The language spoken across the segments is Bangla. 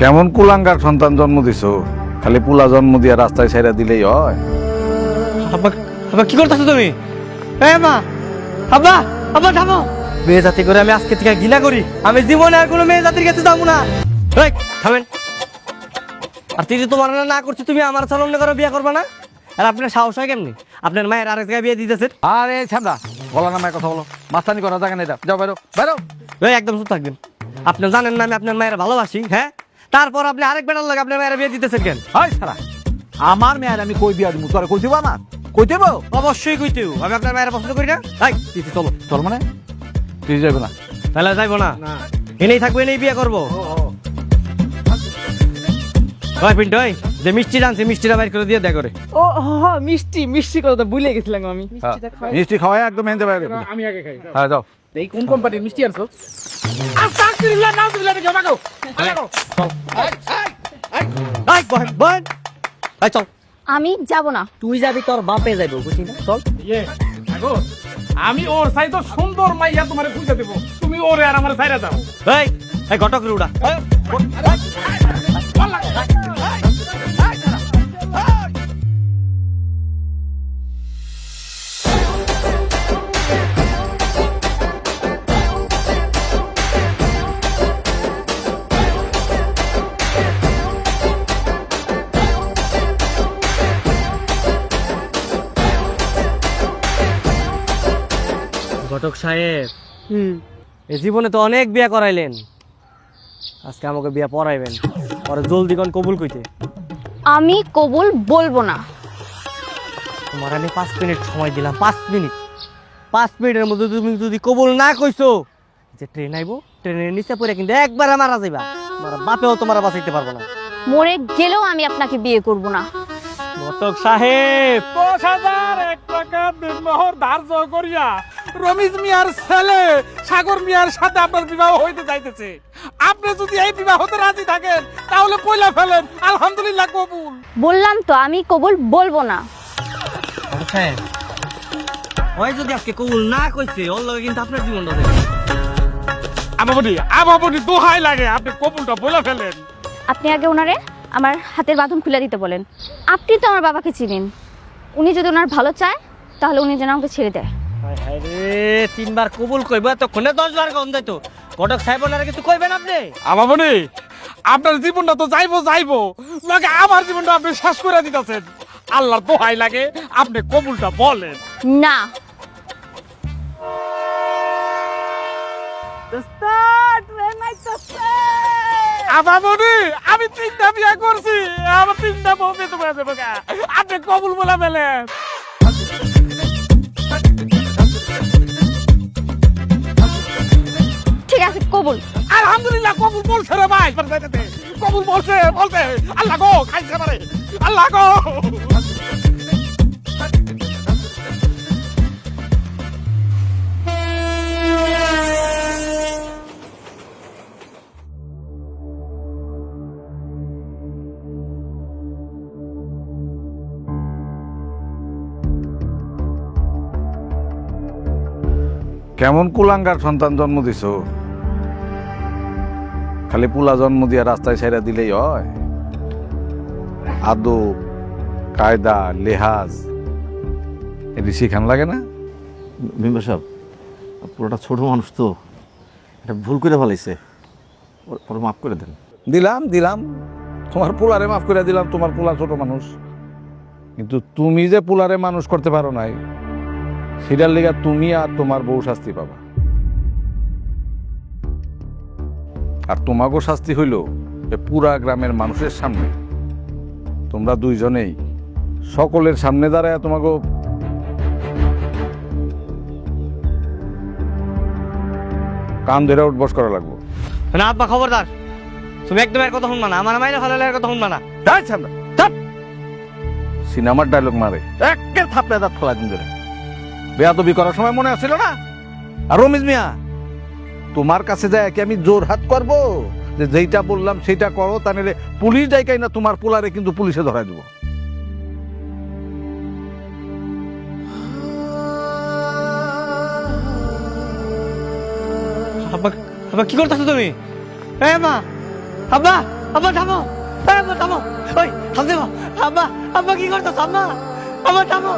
কেমন কুলাঙ্গার সন্তান জন্ম দিছো? খালি পুলা জন্ম দিয়া রাস্তায় ছেড়ে দিলেই হয়। আব্বা আব্বা কি করতেছো তুমি? এ মা আব্বা আব্বা থামো। মেয়ে জাতি করে আমি আজকে থেকে গিলা করি। আমি জীবনে আর কোনো মেয়ে জাতির কাছে যাব না। এই, থামেন। আর তুই তোমার না না করছি তুমি আমার সামনে করে বিয়ে করবে না? আর আপনার সাহস হয় কেমনি? আপনার মায়ের আরেক জায়গায় বিয়ে দিতেছেন? আরে ছামড়া গলা নামায় কথা বলো। মাস্তানি করা জায়গা নেই এটা। যাও বাইরো বাইরো। এই একদম চুপ থাকবেন। আপনি জানেন না আমি আপনার মায়ের ভালোবাসি হ্যাঁ? তারপর আপনি আরেক বেটার লাগে আপনার মায়ের বিয়ে দিতেছেন কেন? হাই সারা। আমার মেয়ের আমি কই দিয়া দিমু? তোরা কই দিবা না কই দেব? অবশ্যই কই কইতেও আমি আপনার মায়ের পছন্দ করি না? তাই দিতে চলো। তোর মানে? তুই যাবে না। তাহলে যাইবো না? এনেই থাকব এনেই বিয়ে করব? ওই যে মিষ্টি আনছে মিষ্টিটা বাইর করে দিয়ে করে ও হ মিষ্টি মিষ্টি কথা ভুলে গেছিলাম আমি। হ্যাঁ, মিষ্টি খাওয়াই একদম এনতে বাইরে আমি আগে খাই হ্যাঁ যাও। এই কোন কোম্পানির মিষ্টি আনছো? আস্তাগফিরুল্লাহ নাউজুবিল্লাহ বহেন বহেন। এই চল। আমি যাব না। তুই যাবি তোর বাপে যাইবো বুঝলি না? চল। ইয়ে আমি ওর চাই তো সুন্দর মাইয়া তোমারে খুঁজে দেব। তুমি ওরে আর আমার সাইরা দাও। এই এই ঘটক রুড়া ঘটক সাহেব। এ জীবনে তো অনেক বিয়া করাইলেন। আজকে আমাকে বিয়া পড়াইবেন পরে জলদি কোন কবুল কইতে। আমি কবুল বলব না। তোমার আমি পাঁচ মিনিট সময় দিলাম পাঁচ মিনিট। পাঁচ মিনিটের মধ্যে তুমি যদি কবুল না কইছো যে ট্রেন আইবো ট্রেনের নিচে পড়ে কিন্তু একবার মারা যাইবা। তোমার বাপেও তোমার বাঁচাইতে পারব না। মরে গেলেও আমি আপনাকে বিয়ে করব না। ঘটক সাহেব! দশ হাজার এক টাকা দিনমোহর ধার্য করিয়া রমিজ মিয়ার ছেলে সাগর মিয়ার সাথে আপনার বিবাহ হইতে যাইতেছে। আপনি যদি এই বিবাহ হতে রাজি থাকেন তাহলে পয়লা ফেলেন। আলহামদুলিল্লাহ কবুল। বললাম তো আমি কবুল বলব না। ওই যদি আজকে কবুল না কইছে ওর লগে কিন্তু আপনার জীবনটা আমাবনি আমাবনি দোহাই লাগে আপনি কবুলটা বলে ফেলেন। আপনি আগে ওনারে আমার হাতের বাঁধন খুলে দিতে বলেন। আপনি তো আমার বাবাকে চিনেন। উনি যদি ওনার ভালো চায় তাহলে উনি যেন আমাকে ছেড়ে দেয়। তিনবার কবুল কইব এতক্ষণে দশ বার কম যাইতো। ঘটক সাহেব ওনারা কিছু কইবেন আপনি? আমাবনি আপনার জীবনটা তো যাইবো যাইবো। লাগে আমার জীবনটা আপনি শেষ করে দিতেছেন। আল্লাহর দোহাই লাগে আপনি কবুলটা বলেন। না। আমাবনি আমি তিনটা বিয়ে করছি আমার তিনটা বউ পেয়েছে বোকা আপনি কবুল বলে ফেলেন। ঠিক আছে কবুল। আলহামদুলিল্লাহ কবুল বলছে রে ভাই কবুল বলছে বলছে আল্লাহ গো খাইছে পারে আল্লাহ গো। কেমন কুলাঙ্গার সন্তান জন্ম দিছো? খালি পুলা জন্ম দিয়া রাস্তায় ছেড়ে দিলেই হয়। আদব কায়দা লেহাজ এটি শিখান লাগে না? মেম্বার সাহেব পুরোটা ছোট মানুষ তো। এটা ভুল করে ফেলাইছে। ওর- ওর মাফ করে দেন। দিলাম দিলাম। তোমার পোলারে মাফ করে দিলাম তোমার পোলা ছোট মানুষ। কিন্তু তুমি যে পোলারে মানুষ করতে পারো নাই সেটার লেগে তুমি আর তোমার বউ শাস্তি পাবা। আর তোমাকেও শাস্তি হইল এ পুরা গ্রামের মানুষের সামনে। তোমরা দুইজনেই সকলের সামনে দাঁড়ায় তোমাকে কান ধরে উঠবস করা লাগবো। না আব্বা খবরদার। তুমি একদম এর কথা শুনবা না আমার মায়ের ভালো লাগার কথা শুনবা না। তাই ছাড়া চাপ সিনেমার ডায়লগ মারে। একের থাপড়ে দাঁত খোলা দিন ধরে। বেয়াদবি করার সময় মনে আসছিল না? আর রমিজ মিয়া তোমার কাছে যায় কি আমি জোর হাত করব? যে যেইটা বললাম সেইটা করো তা নিলে পুলিশ ডাইকাই না তোমার পোলারে কিন্তু পুলিশে ধরাই দেবো। কি করতেছো তুমি? এ মা আব্বা আব্বা, থামো। এই আব্বা, থামো। ওই মা আব্বা কি করতো আম্মা আব্বা থামো।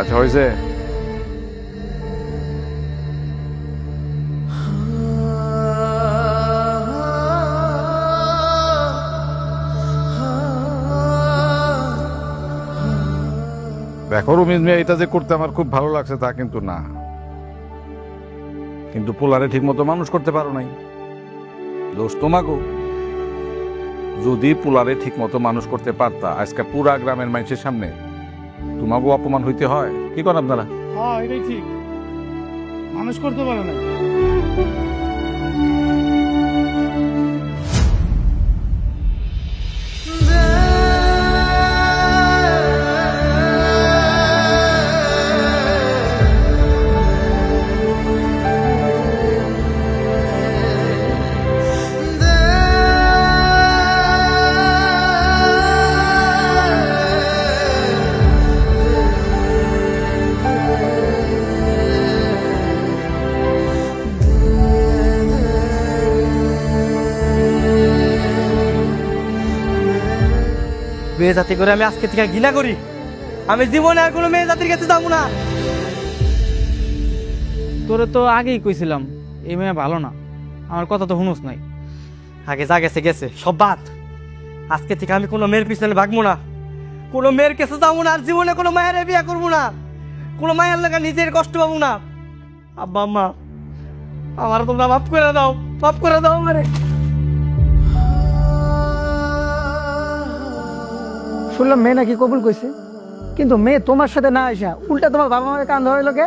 আচ্ছা হয়েছে। দেখো রমিজ মিয়া, এটা যে করতে আমার খুব ভালো লাগছে তা কিন্তু না। কিন্তু পোলারে ঠিক মতো মানুষ করতে পারো নাই। দোষ তোমাকেও যদি পোলারে ঠিক মতো মানুষ করতে পারতা, আজকে পুরা গ্রামের মানুষের সামনে তোমাকেও অপমান হইতে হয়। কি করেন আপনারা? হ্যাঁ এটাই ঠিক। মানুষ করতে পারে না। মেয়ে জাতি করে আমি আজকে থেকে গিলা করি। আমি জীবনে আর কোনো মেয়ে জাতির কাছে যাব না। তোরে তো আগেই কইছিলাম এই মেয়ে ভালো না। আমার কথা তো শুনোস নাই। আগে যা গেছে গেছে সব বাদ। আজকে থেকে আমি কোনো মেয়ের পিছনে ভাগবো না। কোনো মেয়ের কাছে যাব না আর জীবনে কোনো মায়ের বিয়ে করব না। কোনো মায়ের লাগা নিজের কষ্ট পাবো না। আব্বা আম্মা আমার তোমরা মাফ করে দাও মাফ করে দাও আমারে। শুনলাম মেয়ে নাকি কবুল কইছে। কিন্তু মেয়ে তোমার সাথে না আসা উল্টা তোমার বাবা মায়ের কান ধরে লোকে?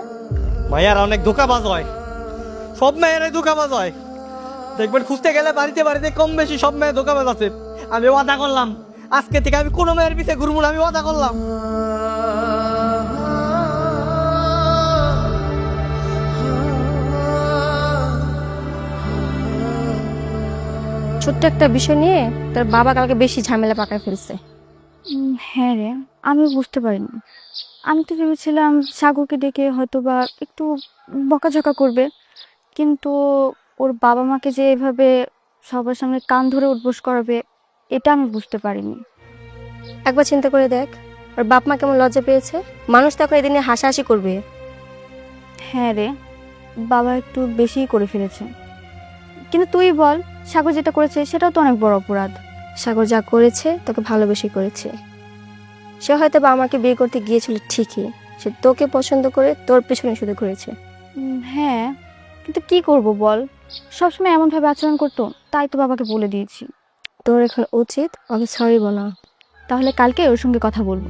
মায়েরা অনেক ধোকাবাজ হয়। সব মেয়েরাই ধোকাবাজ হয়। দেখবেন খুঁজতে গেলে বাড়িতে বাড়িতে কম বেশি সব মেয়ে ধোকাবাজ আছে। আমি ওয়াদা করলাম আজকে থেকে আমি কোনো মেয়ের পিছে ঘুরবো না আমি ওয়াদা করলাম। ছোট্ট একটা বিষয় নিয়ে তার বাবা কালকে বেশি ঝামেলা পাকায় ফেলছে। হ্যাঁ রে আমি বুঝতে পারিনি। আমি তো ভেবেছিলাম সাগরকে ডেকে হয়তো বা একটু বকাঝকা করবে কিন্তু ওর বাবা মাকে যে এভাবে সবার সামনে কান ধরে উঠবোস করাবে এটা আমি বুঝতে পারিনি। একবার চিন্তা করে দেখ ওর বাপ মা কেমন লজ্জা পেয়েছে? মানুষ তো এখন এদিনে হাসাহাসি করবে। হ্যাঁ রে বাবা একটু বেশিই করে ফেলেছে। কিন্তু তুই বল সাগর যেটা করেছে সেটাও তো অনেক বড় অপরাধ। সাগর যা করেছে তোকে ভালোবেসে করেছে। সে হয়তো বা আমাকে বিয়ে করতে গিয়েছিল ঠিকই সে তোকে পছন্দ করে তোর পেছনে শুধু করেছে হ্যাঁ কিন্তু কি করব বল? সবসময় এমনভাবে আচরণ করতো তাই তো বাবাকে বলে দিয়েছি। তোর এখন উচিত ওকে সরি বলা। তাহলে কালকে ওর সঙ্গে কথা বলব।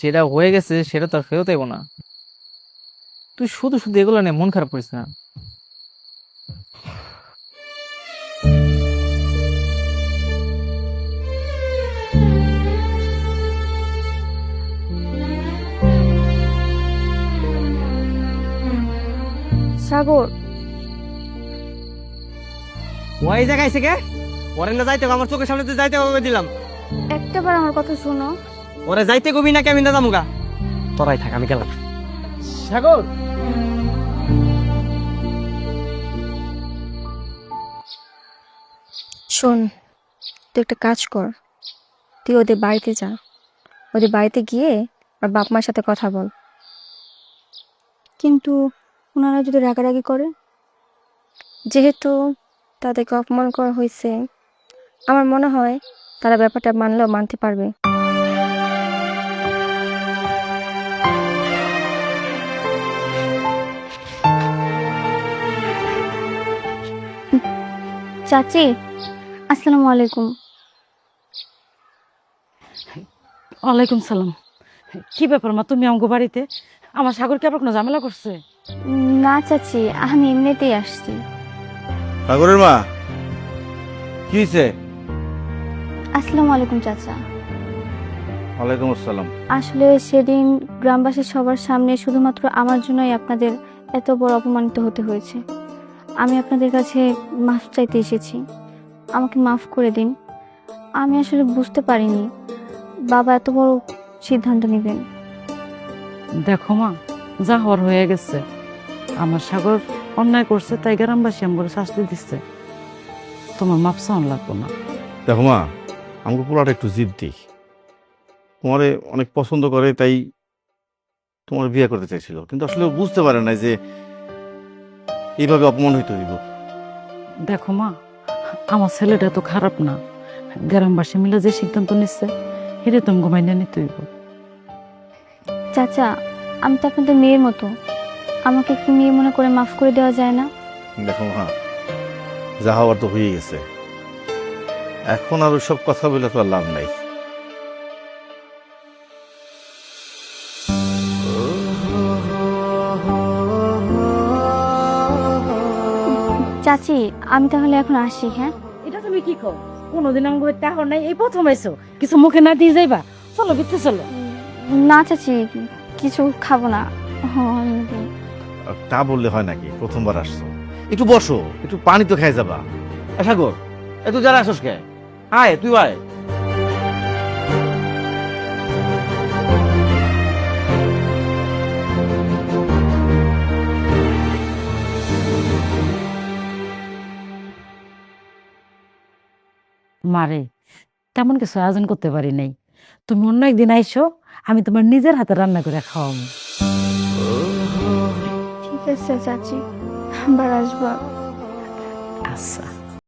যেটা হয়ে গেছে সেটা তো আর ফেরত দেবো না। তুই শুধু শুধু এগুলো নিয়ে মন খারাপ করিস না। সাগর। ওই জায়গায় এসে কে? ওরে না যাইতে হবে, আমার চোখের সামনে দিয়ে যাইতে হবে দিলাম। একটাবার আমার কথা শোনো। ওরে যাইতে কবি নাকি আমি না যামুগা তোরাই থাক আমি গেলাম। সাগর! শোন তুই একটা কাজ কর। তুই ওদের বাড়িতে যা। ওদের বাড়িতে গিয়ে আর বাপ মার সাথে কথা বল। কিন্তু ওনারা যদি রাগারাগি করে? যেহেতু তাদেরকে অপমান করা হয়েছে আমার মনে হয় তারা ব্যাপারটা মানলেও মানতে পারবে। চাচি আসসালামু আলাইকুম। ওয়ালাইকুম সালাম। কি ব্যাপার মা তুমি আমগো বাড়িতে? আমার সাগর কি আবার কোনো ঝামেলা করছে? না চাচি আমি এমনিতেই আসছি। সাগরের মা কি হয়েছে আসসালামু আলাইকুম চাচা। ওয়ালাইকুম আসসালাম। আসলে সেদিন গ্রামবাসীর সবার সামনে শুধুমাত্র আমার জন্যই আপনাদের এত বড় অপমানিত হতে হয়েছে। আমি আপনাদের কাছে মাফ চাইতে এসেছি। আমাকে মাফ করে দিন। আমি আসলে বুঝতে পারিনি বাবা এত বড় সিদ্ধান্ত নেবেন। দেখো মা যা হওয়ার হয়ে গেছে। আমার সাগর অন্যায় করছে তাই গ্রামবাসী আমগুলো শাস্তি দিচ্ছে। তোমার মাপ চাওয়ান লাগবো না। দেখো মা আমাকে পোলাটা একটু জিদ দিই তোমারে অনেক পছন্দ করে তাই তোমার বিয়ে করতে চাইছিল। কিন্তু আসলে ও বুঝতে পারে না যে এইভাবে অপমান হইতে হইব। দেখো মা আমার ছেলেটা তো খারাপ না। গ্রামবাসী মিলে যে সিদ্ধান্ত নিচ্ছে এটা তুমি ঘুমাইনে নিতে হইব। চাচা আমি তো আপনাদের মেয়ের মতো। আমাকে কি মেয়ে মনে করে মাফ করে দেওয়া যায় না? দেখো মা যা হওয়ার তো হয়ে গেছে। এখন আর সব কথা বলে তো আর লাভ নাই। চাচি আমি তাহলে এখন আসি হ্যাঁ? এটা তুমি কি কো কোনোদিন আমগো টাকা নাই এই প্রথম আইছো। কিছু মুখে না দিয়ে যাইবা? চলো ভিতরে চলো। না চাচি কিছু খাব না। হ্যাঁ, তা বললে হয় নাকি? প্রথমবার আসছো। একটু বসো একটু পানি তো খেয়ে যাবা। এ সাগর এত তুই যারা আসস কে? আয় তুই আয়। মারে। তেমন কিছু আয়োজন করতে পারি নাই। তুমি অন্য একদিন আইসো আমি তোমার নিজের হাতে রান্না করে খাওয়াবো। ঠিক আছে চাচি। আবার আসব। আচ্ছা।